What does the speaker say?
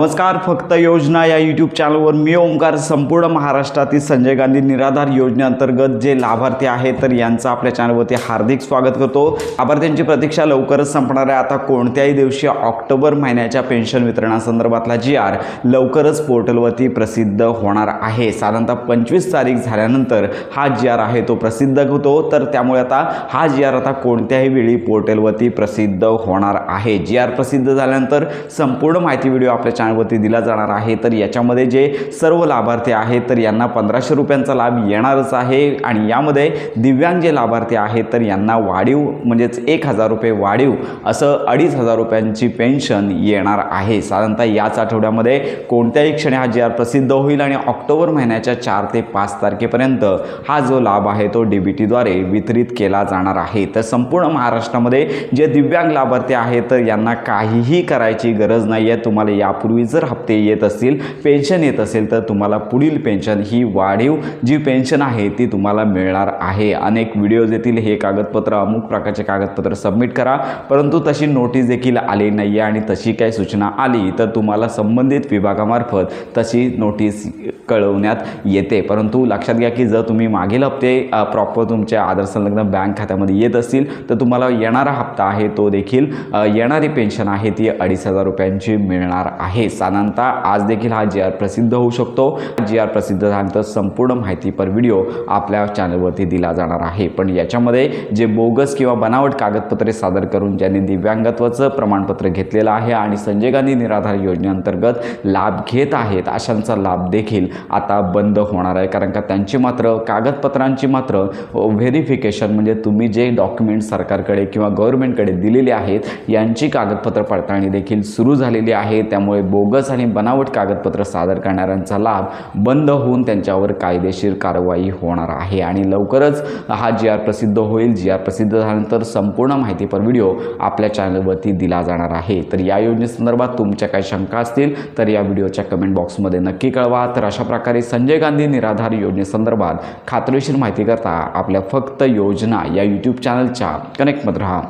नमस्कार फक्त योजना या यूट्यूब चॅनलवर मी ओंकार संपूर्ण महाराष्ट्रातील संजय गांधी निराधार योजनेअंतर्गत जे लाभार्थी आहेत तर यांचं आपल्या चॅनलवरती हार्दिक स्वागत करतो. लाभार्थ्यांची प्रतीक्षा लवकरच संपणार आहे. आता कोणत्याही दिवशी ऑक्टोबर महिन्याच्या पेन्शन वितरणासंदर्भातला जी आर लवकरच पोर्टलवरती प्रसिद्ध होणार आहे. साधारणतः पंचवीस तारीख झाल्यानंतर हा जी आर आहे तो प्रसिद्ध होतो. तर त्यामुळे आता हा जी आर आता कोणत्याही वेळी पोर्टलवरती प्रसिद्ध होणार आहे. जी आर प्रसिद्ध झाल्यानंतर संपूर्ण माहिती व्हिडिओ आपल्या चॅनलवरती दिला जाणार आहे तर याच्यामध्ये जे सर्व लाभार्थी आहेत तर यांना पंधराशे रुपयांचा लाभ येणारच आहे. आणि यामध्ये दिव्यांग जे लाभार्थी आहेत तर यांना वाढीव म्हणजेच एक हजार रुपये वाढीव असं अडीच हजार रुपयांची पेन्शन येणार आहे. साधारणतः याच आठवड्यामध्ये कोणत्याही क्षणी हा जी आर प्रसिद्ध होईल आणि ऑक्टोबर महिन्याच्या चार ते पाच तारखेपर्यंत हा जो लाभ आहे तो डी बी टीद्वारे वितरित केला जाणार आहे. तर संपूर्ण महाराष्ट्रामध्ये जे दिव्यांग लाभार्थी आहेत तर यांना काहीही करायची गरज नाही आहे तुम्हाला यापूर्वी जर हप्ते येत असतील पेन्शन येत असेल तर तुम्हाला पुढील पेन्शन ही वाढीव जी पेन्शन आहे ती तुम्हाला मिळणार आहे. अनेक व्हिडिओज येतील हे कागदपत्र अमुक प्रकारचे कागदपत्र सबमिट करा. परंतु तशी नोटीस देखील आली नाही आहे आणि तशी काही सूचना आली तर तुम्हाला संबंधित विभागामार्फत तशी नोटीस कळवण्यात येते. परंतु लक्षात घ्या की जर तुम्ही मागील हप्ते प्रॉपर तुमच्या आधार संलग्न बँक खात्यामध्ये येत असतील तर तुम्हाला येणारा हप्ता आहे तो देखील येणारी पेन्शन आहे ती अडीच हजार रुपयांची मिळणार आहे. साधारणतः आज देखील हा जी आर प्रसिद्ध होऊ शकतो. जी आर प्रसिद्ध झाल्यानंतर संपूर्ण माहिती पर व्हिडिओ आपल्या चॅनलवरती दिला जाणार आहे. पण याच्यामध्ये जे बोगस किंवा बनावट कागदपत्रे सादर करून ज्यांनी दिव्यांगत्वाचं प्रमाणपत्र घेतलेलं आहे आणि संजय गांधी निराधार योजनेअंतर्गत लाभ घेत आहेत अशांचा लाभ देखील आता बंद होणार आहे. कारण का त्यांची मात्र कागदपत्रांची मात्र व्हेरिफिकेशन म्हणजे तुम्ही जे डॉक्युमेंट सरकारकडे किंवा गव्हर्नमेंटकडे दिलेले आहेत यांची कागदपत्र पडताळणी देखील सुरू झालेली आहे. त्यामुळे बोगस आणि बनावट कागदपत्र सादर करणाऱ्यांचा लाभ बंद होऊन त्यांच्यावर कायदेशीर कारवाई होणार आहे. आणि लवकरच हा जी आर प्रसिद्ध होईल. जी आर प्रसिद्ध झाल्यानंतर संपूर्ण माहितीपर व्हिडिओ आपल्या चॅनलवरती दिला जाणार आहे. तर या योजनेसंदर्भात तुमच्या काही शंका असतील तर या व्हिडिओच्या कमेंट बॉक्समध्ये नक्की कळवा. तर अशा प्रकारे संजय गांधी निराधार योजनेसंदर्भात खात्रीशीर माहिती करता आपल्या फक्त योजना या यूट्यूब चॅनलच्या कनेक्टमध्ये राहा.